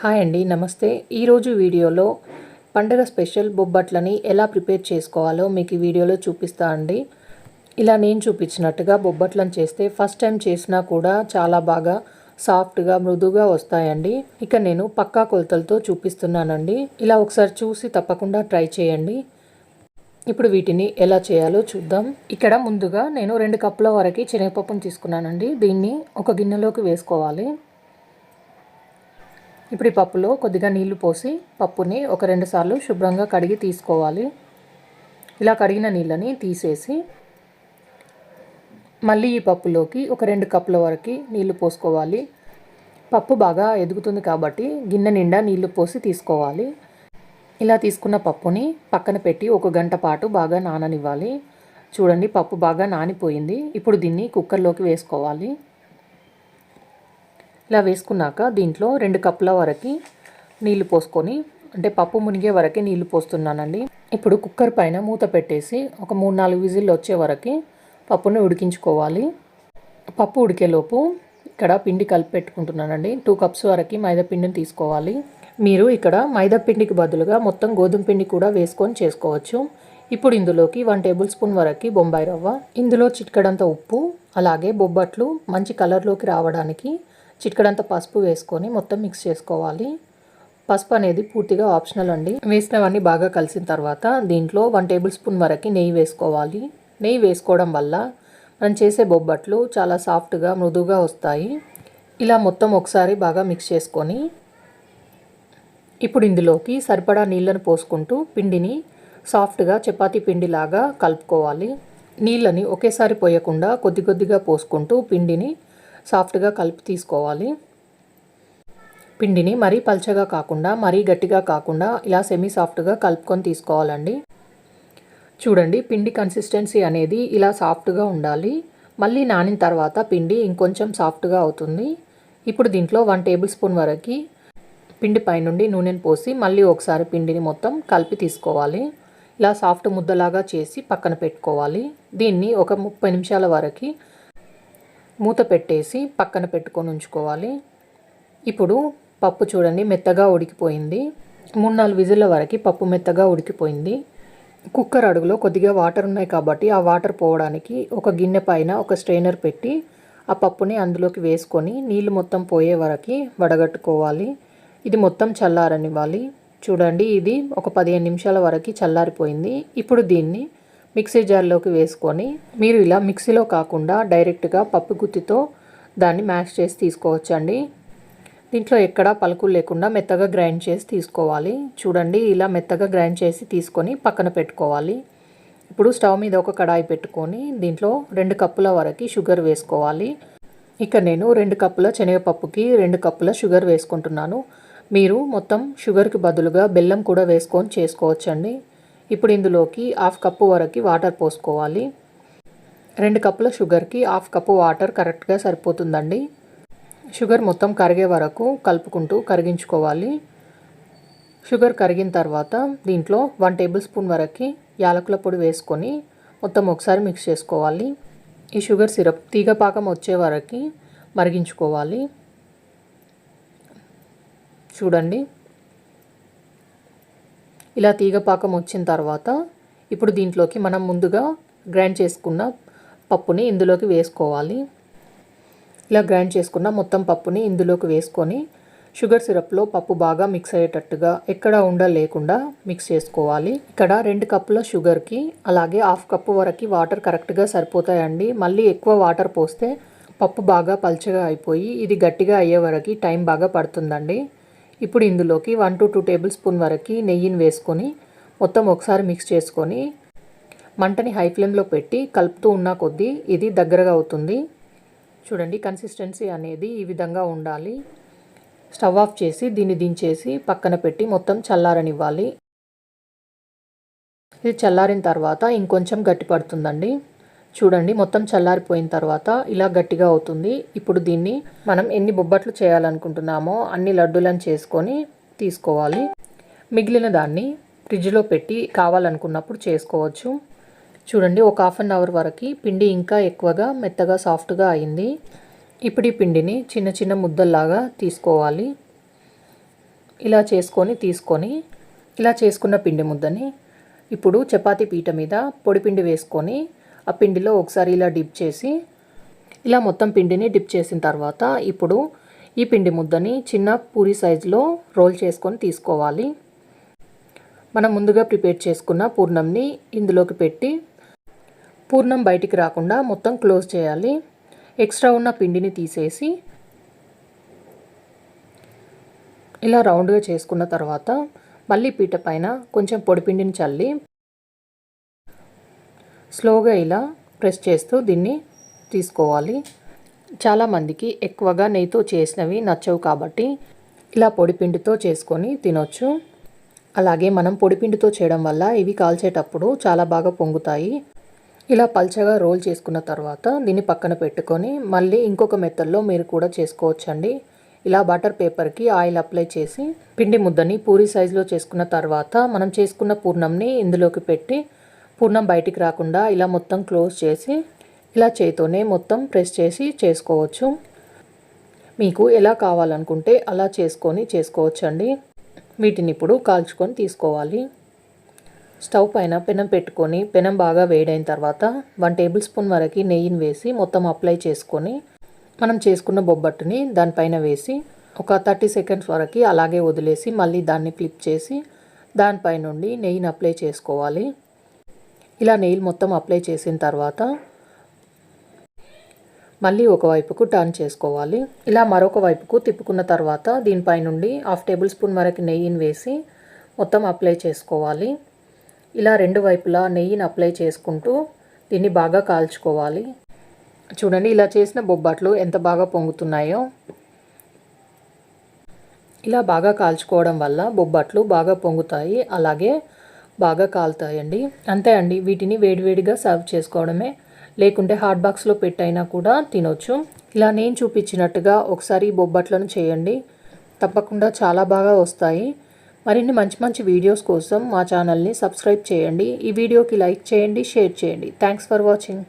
Hi అండి నమస్తే. ఈరోజు వీడియోలో పండగ స్పెషల్ బొబ్బట్లని ఎలా ప్రిపేర్ చేసుకోవాలో మీకు ఈ వీడియోలో చూపిస్తా అండి. ఇలా నేను చూపించినట్టుగా బొబ్బట్లను చేస్తే ఫస్ట్ టైం చేసినా కూడా చాలా బాగా సాఫ్ట్గా మృదుగా వస్తాయండి. ఇక నేను పక్కా కొలతలతో చూపిస్తున్నానండి. ఇలా ఒకసారి చూసి తప్పకుండా ట్రై చేయండి. ఇప్పుడు వీటిని ఎలా చేయాలో చూద్దాం. ఇక్కడ ముందుగా నేను రెండు కప్పుల వరకు శనగపప్పును తీసుకున్నానండి. దీన్ని ఒక గిన్నెలోకి వేసుకోవాలి. ఇప్పుడు ఈ పప్పులో కొద్దిగా నీళ్ళు పోసి పప్పుని ఒక రెండు సార్లు శుభ్రంగా కడిగి తీసుకోవాలి. ఇలా కడిగిన నీళ్ళని తీసేసి మళ్ళీ ఈ పప్పులోకి ఒక రెండు కప్పుల వరకు నీళ్ళు పోసుకోవాలి. పప్పు బాగా ఎదుగుతుంది కాబట్టి గిన్నె నిండా నీళ్ళు పోసి తీసుకోవాలి. ఇలా తీసుకున్న పప్పుని పక్కన పెట్టి ఒక గంట పాటు బాగా నాననివ్వాలి. చూడండి పప్పు బాగా నానిపోయింది. ఇప్పుడు దీన్ని కుక్కర్లోకి వేసుకోవాలి. ఇలా వేసుకున్నాక దీంట్లో రెండు కప్పుల వరకు నీళ్ళు పోసుకొని అంటే పప్పు మునిగే వరకే నీళ్ళు పోస్తున్నానండి. ఇప్పుడు కుక్కర్ పైన మూత పెట్టేసి ఒక మూడు నాలుగు విజిల్లు వచ్చే వరకు పప్పుని ఉడికించుకోవాలి. పప్పు ఉడికేలోపు ఇక్కడ పిండి కలిపి పెట్టుకుంటున్నానండి. టూ కప్స్ వరకు మైదా పిండిని తీసుకోవాలి. మీరు ఇక్కడ మైదా పిండికి బదులుగా మొత్తం గోధుమ పిండి కూడా వేసుకొని చేసుకోవచ్చు. ఇప్పుడు ఇందులోకి వన్ టేబుల్ స్పూన్ వరకు బొంబాయి రవ్వ ఇందులో చిట్కడంత ఉప్పు అలాగే బొబ్బట్లు మంచి కలర్లోకి రావడానికి చిట్కడంతా పసుపు వేసుకొని మొత్తం మిక్స్ చేసుకోవాలి. పసుపు అనేది పూర్తిగా ఆప్షనల్ అండి. వేసినవన్నీ బాగా కలిసిన తర్వాత దీంట్లో వన్ టేబుల్ స్పూన్ వరకు నెయ్యి వేసుకోవాలి. నెయ్యి వేసుకోవడం వల్ల మనం చేసే బొబ్బట్లు చాలా సాఫ్ట్గా మృదువుగా వస్తాయి. ఇలా మొత్తం ఒకసారి బాగా మిక్స్ చేసుకొని ఇప్పుడు ఇందులోకి సరిపడా నీళ్ళను పోసుకుంటూ పిండిని సాఫ్ట్గా చపాతీ పిండిలాగా కలుపుకోవాలి. నీళ్ళని ఒకేసారి పోయకుండా కొద్ది కొద్దిగా పోసుకుంటూ పిండిని సాఫ్ట్గా కలిపి తీసుకోవాలి. పిండిని మరీ పల్చగా కాకుండా మరీ గట్టిగా కాకుండా ఇలా సెమీ సాఫ్ట్గా కలుపుకొని తీసుకోవాలండి. చూడండి పిండి కన్సిస్టెన్సీ అనేది ఇలా సాఫ్ట్గా ఉండాలి. మళ్ళీ నానిన తర్వాత పిండి ఇంకొంచెం సాఫ్ట్గా అవుతుంది. ఇప్పుడు దీంట్లో వన్ టేబుల్ స్పూన్ వరకు పిండి పైనుండి నూనెను పోసి మళ్ళీ ఒకసారి పిండిని మొత్తం కలిపి తీసుకోవాలి. ఇలా సాఫ్ట్ ముద్దలాగా చేసి పక్కన పెట్టుకోవాలి. దీన్ని ఒక ముప్పై నిమిషాల వరకు మూత పెట్టేసి పక్కన పెట్టుకొని ఉంచుకోవాలి. ఇప్పుడు పప్పు చూడండి మెత్తగా ఉడికిపోయింది. మూడు నాలుగు విజిల్ల వరకు పప్పు మెత్తగా ఉడికిపోయింది. కుక్కర్ అడుగులో కొద్దిగా వాటర్ ఉన్నాయి కాబట్టి ఆ వాటర్ పోవడానికి ఒక గిన్నె పైన ఒక స్ట్రైనర్ పెట్టి ఆ పప్పుని అందులోకి వేసుకొని నీళ్ళు మొత్తం పోయే వరకు వడగట్టుకోవాలి. ఇది మొత్తం చల్లారనివ్వాలి. చూడండి ఇది ఒక పదిహేను నిమిషాల వరకు చల్లారిపోయింది. ఇప్పుడు దీన్ని మిక్సీ జార్లోకి వేసుకొని మీరు ఇలా మిక్సీలో కాకుండా డైరెక్ట్గా పప్పు గుత్తితో దాన్ని మ్యాష్ చేసి తీసుకోవచ్చండి. దీంట్లో ఎక్కడా పలుకులు లేకుండా మెత్తగా గ్రైండ్ చేసి తీసుకోవాలి. చూడండి ఇలా మెత్తగా గ్రైండ్ చేసి తీసుకొని పక్కన పెట్టుకోవాలి. ఇప్పుడు స్టవ్ మీద ఒక కడాయి పెట్టుకొని దీంట్లో రెండు కప్పుల వరకు షుగర్ వేసుకోవాలి. ఇక నేను రెండు కప్పుల శనగపప్పుకి రెండు కప్పుల షుగర్ వేసుకుంటున్నాను. మీరు మొత్తం షుగర్కి బదులుగా బెల్లం కూడా వేసుకొని చేసుకోవచ్చండి. ఇప్పుడు ఇందులోకి హాఫ్ కప్పు వరకు వాటర్ పోసుకోవాలి. రెండు కప్పుల షుగర్కి హాఫ్ కప్పు వాటర్ కరెక్ట్గా సరిపోతుందండి. షుగర్ మొత్తం కరిగే వరకు కలుపుకుంటూ కరిగించుకోవాలి. షుగర్ కరిగిన తర్వాత దీంట్లో వన్ టేబుల్ స్పూన్ వరకు యాలకుల పొడి వేసుకొని మొత్తం ఒకసారి మిక్స్ చేసుకోవాలి. ఈ షుగర్ సిరప్ తీగ పాకం వచ్చే వరకు మరిగించుకోవాలి. చూడండి. ఇలా తీగపాకం వచ్చిన తర్వాత ఇప్పుడు దీంట్లోకి మనం ముందుగా గ్రైండ్ చేసుకున్న పప్పుని ఇందులోకి వేసుకోవాలి. ఇలా గ్రైండ్ చేసుకున్న మొత్తం పప్పుని ఇందులోకి వేసుకొని షుగర్ సిరప్లో పప్పు బాగా మిక్స్ అయ్యేటట్టుగా ఎక్కడ ఉండ లేకుండా మిక్స్ చేసుకోవాలి. ఇక్కడ రెండు కప్పుల షుగర్కి అలాగే హాఫ్ కప్పు వరకు వాటర్ కరెక్ట్గా సరిపోతాయండి. మళ్ళీ ఎక్కువ వాటర్ పోస్తే పప్పు బాగా పల్చగా అయిపోయి ఇది గట్టిగా అయ్యే వరకు టైం బాగా పడుతుందండి. ఇప్పుడు ఇందులోకి one to two table spoon వరకు నెయ్యిని వేసుకొని మొత్తం ఒకసారి మిక్స్ చేసుకొని మంటని హై ఫ్లేమ్లో పెట్టి కలుపుతూ ఉన్న కొద్దీ ఇది దగ్గరగా అవుతుంది. చూడండి కన్సిస్టెన్సీ అనేది ఈ విధంగా ఉండాలి. స్టవ్ ఆఫ్ చేసి దీన్ని దించేసి పక్కన పెట్టి మొత్తం చల్లారనివ్వాలి. ఇది చల్లారిన తర్వాత ఇంకొంచెం గట్టి పడుతుందండి చూడండి మొత్తం చల్లారిపోయిన తర్వాత ఇలా గట్టిగా అవుతుంది. ఇప్పుడు దీన్ని మనం ఎన్ని బొబ్బట్లు చేయాలనుకుంటున్నామో అన్ని లడ్డూలను చేసుకొని తీసుకోవాలి. మిగిలిన దాన్ని ఫ్రిడ్జ్లో పెట్టి కావాలనుకున్నప్పుడు చేసుకోవచ్చు. చూడండి ఒక హాఫ్ అన్ అవర్ వరకు పిండి ఇంకా ఎక్కువగా మెత్తగా సాఫ్ట్గా అయింది. ఇప్పుడు ఈ పిండిని చిన్న చిన్న ముద్దల్లాగా తీసుకోవాలి. ఇలా చేసుకొని తీసుకొని ఇలా చేసుకున్న పిండి ముద్దని ఇప్పుడు చపాతీ పీట మీద పొడిపిండి వేసుకొని ఆ పిండిలో ఒకసారి ఇలా డిప్ చేసి ఇలా మొత్తం పిండిని డిప్ చేసిన తర్వాత ఇప్పుడు ఈ పిండి ముద్దని చిన్న పూరి సైజులో రోల్ చేసుకొని తీసుకోవాలి. మనం ముందుగా ప్రిపేర్ చేసుకున్న పూర్ణంని ఇందులోకి పెట్టి పూర్ణం బయటికి రాకుండా మొత్తం క్లోజ్ చేయాలి. ఎక్స్ట్రా ఉన్న పిండిని తీసేసి ఇలా రౌండ్గా చేసుకున్న తర్వాత మళ్ళీ పీట పైన కొంచెం పొడిపిండిని చల్లి స్లోగా ఇలా ప్రెస్ చేస్తూ దీన్ని తీసుకోవాలి. చాలామందికి ఎక్కువగా నెయ్యితో చేసినవి నచ్చవు కాబట్టి ఇలా పొడిపిండితో చేసుకొని తినొచ్చు. అలాగే మనం పొడిపిండితో చేయడం వల్ల ఇవి కాల్చేటప్పుడు చాలా బాగా పొంగుతాయి. ఇలా పల్చగా రోల్ చేసుకున్న తర్వాత దీన్ని పక్కన పెట్టుకొని మళ్ళీ ఇంకొక మెత్తల్లో మీరు కూడా చేసుకోవచ్చండి. ఇలా బటర్ పేపర్కి ఆయిల్ అప్లై చేసి పిండి ముద్దని పూరి సైజులో చేసుకున్న తర్వాత మనం చేసుకున్న పూర్ణంని ఇందులోకి పెట్టి పూర్ణం బయటికి రాకుండా ఇలా మొత్తం క్లోజ్ చేసి ఇలా చేతితోనే మొత్తం ప్రెస్ చేసి చేసుకోవచ్చు. మీకు ఎలా కావాలనుకుంటే అలా చేసుకొని చేసుకోవచ్చండి. వీటిని ఇప్పుడు కాల్చుకొని తీసుకోవాలి. స్టవ్ పైన పెనం పెట్టుకొని పెనం బాగా వేడైన తర్వాత వన్ టేబుల్ స్పూన్ వరకు నెయ్యిని వేసి మొత్తం అప్లై చేసుకొని మనం చేసుకున్న బొబ్బట్టుని దానిపైన వేసి ఒక థర్టీ సెకండ్స్ వరకు అలాగే వదిలేసి మళ్ళీ దాన్ని ఫ్లిప్ చేసి దానిపై నుండి నెయ్యిని అప్లై చేసుకోవాలి. ఇలా నెయ్యి మొత్తం అప్లై చేసిన తర్వాత మళ్ళీ ఒకవైపుకు టర్న్ చేసుకోవాలి. ఇలా మరొక వైపుకు తిప్పుకున్న తర్వాత దీనిపై నుండి హాఫ్ టేబుల్ స్పూన్ వరకు నెయ్యిని వేసి మొత్తం అప్లై చేసుకోవాలి. ఇలా రెండు వైపులా నెయ్యిని అప్లై చేసుకుంటూ దీన్ని బాగా కాల్చుకోవాలి. చూడండి ఇలా చేసిన బొబ్బట్లు ఎంత బాగా పొంగుతున్నాయో. ఇలా బాగా కాల్చుకోవడం వల్ల బొబ్బట్లు బాగా పొంగుతాయి. అలాగే బాగా కాలుతాయండి. అంతే అండి వీటిని వేడివేడిగా సర్వ్ చేసుకోవడమే. లేకుంటే హాట్ బాక్స్లో పెట్టైనా కూడా తినొచ్చు. ఇలా నేను చూపించినట్టుగా ఒకసారి బొబ్బట్లను చేయండి. తప్పకుండా చాలా బాగా వస్తాయి. మరిన్ని మంచి మంచి వీడియోస్ కోసం మా ఛానల్ని సబ్స్క్రైబ్ చేయండి. ఈ వీడియోకి లైక్ చేయండి షేర్ చేయండి. Thanks for watching.